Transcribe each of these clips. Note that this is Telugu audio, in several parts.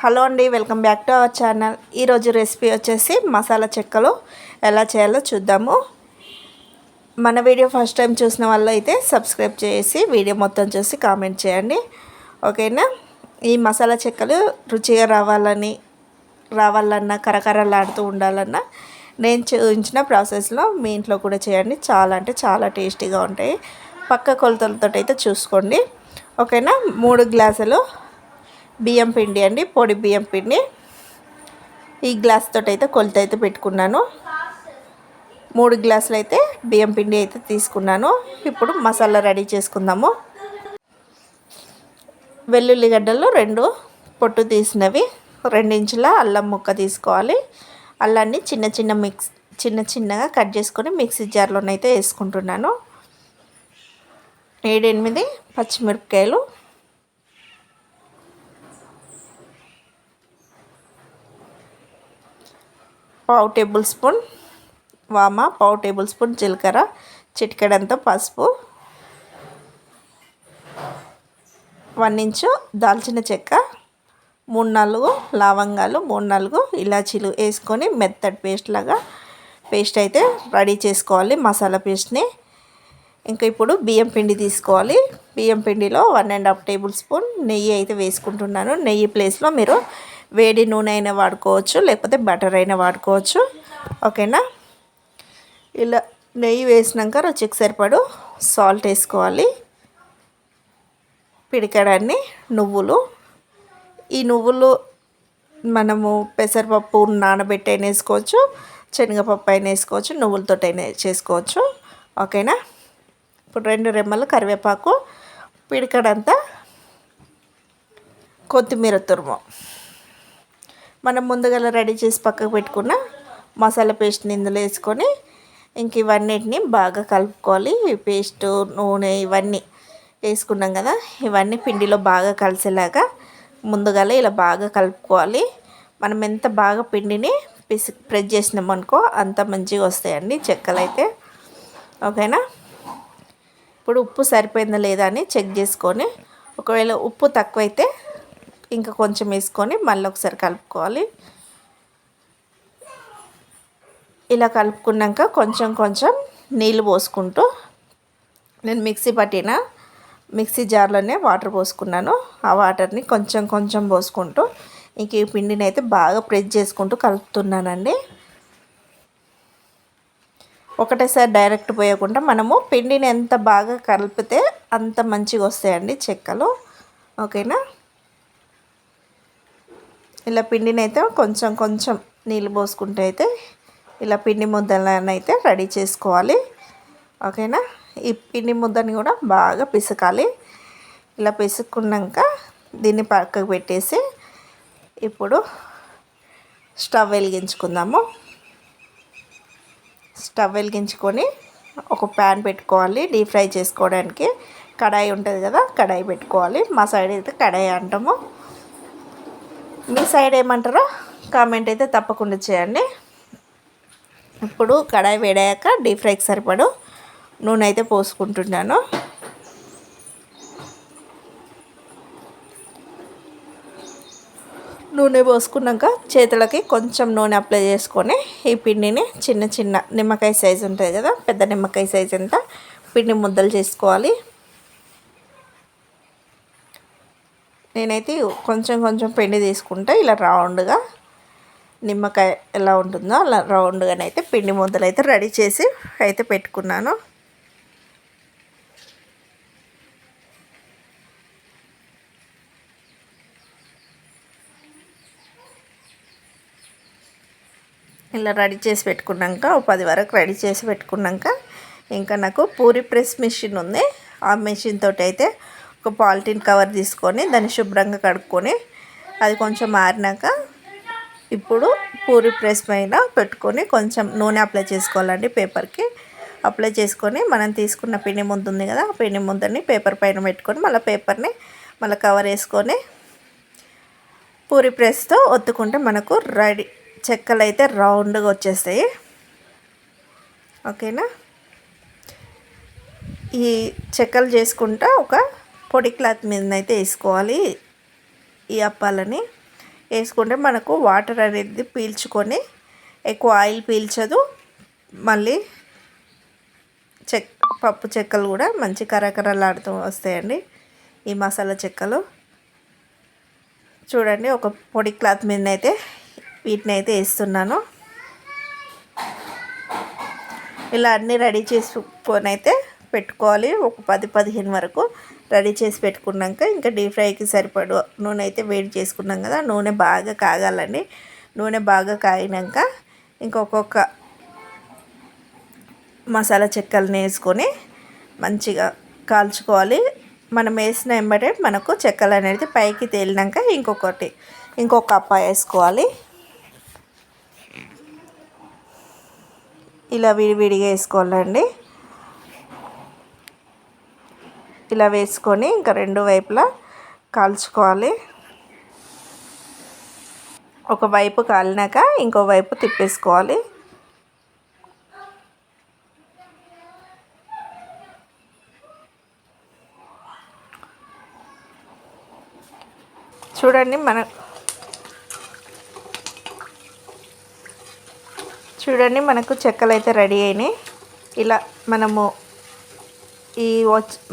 హలో అండి welcome back to our channel. ఈరోజు రెసిపీ వచ్చేసి మసాలా చెక్కలు. ఎలా చేయాలో చూద్దాము. మన వీడియో ఫస్ట్ టైం చూసిన వాళ్ళు అయితే సబ్స్క్రైబ్ చేసి వీడియో మొత్తం చూసి కామెంట్ చేయండి. ఓకేనా? ఈ మసాలా చెక్కలు రుచిగా రావాలని రావాలన్నా కరకరలాడుతూ ఉండాలన్నా నేను చూపించిన ప్రాసెస్లో మీ ఇంట్లో కూడా చేయండి. చాలా అంటే చాలా టేస్టీగా ఉంటాయి. పక్క కొలతలతో అయితే చూసుకోండి. ఓకేనా? మూడు గ్లాసులు బియ్యం పిండి అండి పొడి బియ్యం పిండి. ఈ గ్లాస్ తోటి అయితే కొలత అయితే పెట్టుకున్నాను. మూడు గ్లాసులు అయితే బియ్యం పిండి అయితే తీసుకున్నాను. ఇప్పుడు మసాలా రెడీ చేసుకుందాము. వెల్లుల్లిగడ్డలు రెండు పొట్టు తీసినవి. రెండించుల అల్లం ముక్క తీసుకోవాలి. అల్లాన్ని చిన్న చిన్న మిక్స్ చిన్న చిన్నగా కట్ చేసుకొని మిక్సీ జార్లోనైతే వేసుకుంటున్నాను. ఏడెనిమిది పచ్చిమిరపకాయలు. పావు టేబుల్ స్పూన్ వామ పావు టేబుల్ స్పూన్ జీలకర్ర చిటికెడంత పసుపు వన్ ఇంచు దాల్చిన చెక్క మూడు నాలుగు లవంగాలు మూడు నాలుగు ఇలాచీలు వేసుకొని మెత్తటి పేస్ట్ లాగా పేస్ట్ అయితే రెడీ చేసుకోవాలి మసాలా పేస్ట్ని. ఇంకా ఇప్పుడు బియ్యం పిండి తీసుకోవాలి. బియ్యం పిండిలో one and half tablespoon నెయ్యి అయితే వేసుకుంటున్నాను. నెయ్యి ప్లేస్లో మీరు వేడి నూనె అయినా వాడుకోవచ్చు లేకపోతే బటర్ అయినా వాడుకోవచ్చు. ఓకేనా? ఇలా నెయ్యి వేసినాక రుచికి సరిపడు సాల్ట్ వేసుకోవాలి. పిడికడాన్ని నువ్వులు. ఈ నువ్వులు మనము పెసరపప్పు నానబెట్టి అయినా వేసుకోవచ్చు శనగపప్పు అయినా వేసుకోవచ్చు నువ్వులతో అయినా చేసుకోవచ్చు. ఓకేనా? ఇప్పుడు రెండు రెమ్మలు కరివేపాకు పిడికడంతా కొత్తిమీర తురుము. మనం ముందుగా రెడీ చేసి పక్కకు పెట్టుకున్న మసాలా పేస్ట్ని ఇందులో వేసుకొని ఇంక ఇవన్నిటిని బాగా కలుపుకోవాలి. పేస్ట్ నూనె ఇవన్నీ వేసుకున్నాం కదా ఇవన్నీ పిండిలో బాగా కలిసేలాగా ముందుగా ఇలా బాగా కలుపుకోవాలి. మనం ఎంత బాగా పిండిని పిసి ప్రెస్ చేసినాం అనుకో అంత మంచిగా వస్తాయండి చెక్కలు అయితే. ఓకేనా? ఇప్పుడు ఉప్పు సరిపోయిందా లేదా అని చెక్ చేసుకొని ఒకవేళ ఉప్పు తక్కువైతే ఇంకా కొంచెం వేసుకొని మళ్ళీ ఒకసారి కలుపుకోవాలి. ఇలా కలుపుకున్నాక కొంచెం కొంచెం నీళ్ళు పోసుకుంటూ నేను మిక్సీ పట్టిన మిక్సీ జార్లోనే వాటర్ పోసుకున్నాను. ఆ వాటర్ని కొంచెం కొంచెం పోసుకుంటూ ఇంక ఈ పిండిని అయితే బాగా ప్రెస్ చేసుకుంటూ కలుపుతున్నానండి. ఒకటేసారి డైరెక్ట్ పోయకుండా మనము పిండిని ఎంత బాగా కలిపితే అంత మంచిగా వస్తాయండి చెక్కలు. ఓకేనా? ఇలా పిండిని అయితే కొంచెం కొంచెం నీళ్ళు పోసుకుంటే అయితే ఇలా పిండి ముద్దలను అయితే రెడీ చేసుకోవాలి. ఓకేనా? ఈ పిండి ముద్దని కూడా బాగా పిసకాలి. ఇలా పిసుకున్నాక దీన్ని పక్కకు పెట్టేసి ఇప్పుడు స్టవ్ వెలిగించుకుందాము. స్టవ్ వెలిగించుకొని ఒక ప్యాన్ పెట్టుకోవాలి డీప్ ఫ్రై చేసుకోవడానికి. కడాయి ఉంటుంది కదా కడాయి పెట్టుకోవాలి. మా సైడ్ అయితే కడాయి అంటాము. మీ సైడ్ ఏమంటారో కామెంట్ అయితే తప్పకుండా చేయండి. ఇప్పుడు కడాయి వేడాక డీప్ ఫ్రైకి సరిపడు నూనె అయితే పోసుకుంటున్నాను. నూనె పోసుకున్నాక చేతులకి కొంచెం నూనె అప్లై చేసుకొని ఈ పిండిని చిన్న చిన్న నిమ్మకాయ సైజు ఉంటుంది కదా పెద్ద నిమ్మకాయ సైజు ఎంత పిండి ముద్దలు చేసుకోవాలి. నేనైతే కొంచెం కొంచెం పిండి తీసుకుంటే ఇలా రౌండ్గా నిమ్మకాయ ఎలా ఉంటుందో అలా రౌండ్గానైతే పిండి ముద్దలు అయితే రెడీ చేసి అయితే పెట్టుకున్నాను. ఇలా రెడీ చేసి పెట్టుకున్నాక ఒక పది వరకు రెడీ చేసి పెట్టుకున్నాక ఇంకా నాకు పూరి ప్రెస్ మిషన్ ఉంది. ఆ మిషన్ తోటి అయితే ఒక పాలిథిన్ కవర్ తీసుకొని దాన్ని శుభ్రంగా కడుక్కొని అది కొంచెం మారినాక ఇప్పుడు పూరి ప్రెస్ పైన పెట్టుకొని కొంచెం నూనె అప్లై చేసుకోవాలండి పేపర్కి. అప్లై చేసుకొని మనం తీసుకున్న పిండి ముద్ద ఉంది కదా ఆ పిండి ముద్దని పేపర్ పైన పెట్టుకొని మళ్ళీ పేపర్ని మళ్ళీ కవర్ వేసుకొని పూరి ప్రెస్తో ఒత్తుకుంటే మనకు రెడీ చెక్కలు అయితే రౌండ్గా వచ్చేస్తాయి. ఓకేనా? ఈ చెక్కలు చేసుకుంటా ఒక పొడి క్లాత్ మీదనైతే వేసుకోవాలి. ఈ అప్పాలని వేసుకుంటే మనకు వాటర్ అనేది పీల్చుకొని ఎక్కువ ఆయిల్ పీల్చదు. మళ్ళీ చెక్ పప్పు చెక్కలు కూడా మంచి కరకరలాడుతూ వస్తాయండి ఈ మసాలా చెక్కలు. చూడండి ఒక పొడి క్లాత్ మీద అయితే వీటిని అయితే వేస్తున్నాను. ఇలా అన్నీ రెడీ చేసుకొని అయితే పెట్టుకోవాలి. ఒక పది పదిహేను వరకు రెడీ చేసి పెట్టుకున్నాక ఇంకా డీప్ ఫ్రైకి సరిపడు నూనె అయితే వేడి చేసుకున్నాం కదా నూనె బాగా కాగాలండి. నూనె బాగా కాగినాక ఇంకొకొక్క మసాలా చెక్కలను వేసుకొని మంచిగా కాల్చుకోవాలి. మనం వేసిన వెంబడే మనకు చెక్కలు అనేది పైకి తేలినాక ఇంకొకటి ఇంకొక అప్ప వేసుకోవాలి. ఇలా విడివిడిగా వేసుకోవాలండి. ఇలా వేసుకొని ఇంకా రెండు వైపులా కాల్చుకోవాలి. ఒక వైపు కాలినాక ఇంకో వైపు తిప్పేసుకోవాలి. చూడండి మన చూడండి మనకు చెక్కలు అయితే రెడీ అయినాయి. ఇలా మనము ఈ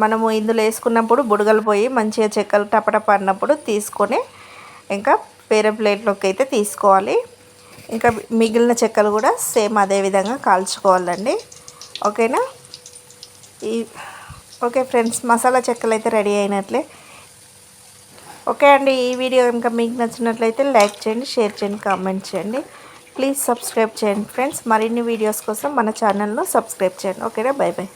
మనము ఇందులో వేసుకున్నప్పుడు బుడగలు పోయి మంచిగా చెక్కలు టపటప అన్నప్పుడు తీసుకొని ఇంకా వేరే ప్లేట్లోకి అయితే తీసుకోవాలి. ఇంకా మిగిలిన చెక్కలు కూడా సేమ్ అదే విధంగా కాల్చుకోవాలండి. ఓకేనా? ఈ ఓకే ఫ్రెండ్స్ మసాలా చెక్కలు అయితే రెడీ అయినట్లే. ఓకే అండి ఈ వీడియో కనుక మీకు నచ్చినట్లయితే లైక్ చేయండి షేర్ చేయండి కామెంట్ చేయండి. ప్లీజ్ సబ్స్క్రైబ్ చేయండి ఫ్రెండ్స్. మరిన్ని వీడియోస్ కోసం మన ఛానల్ను సబ్స్క్రైబ్ చేయండి. ఓకేనా? Bye bye.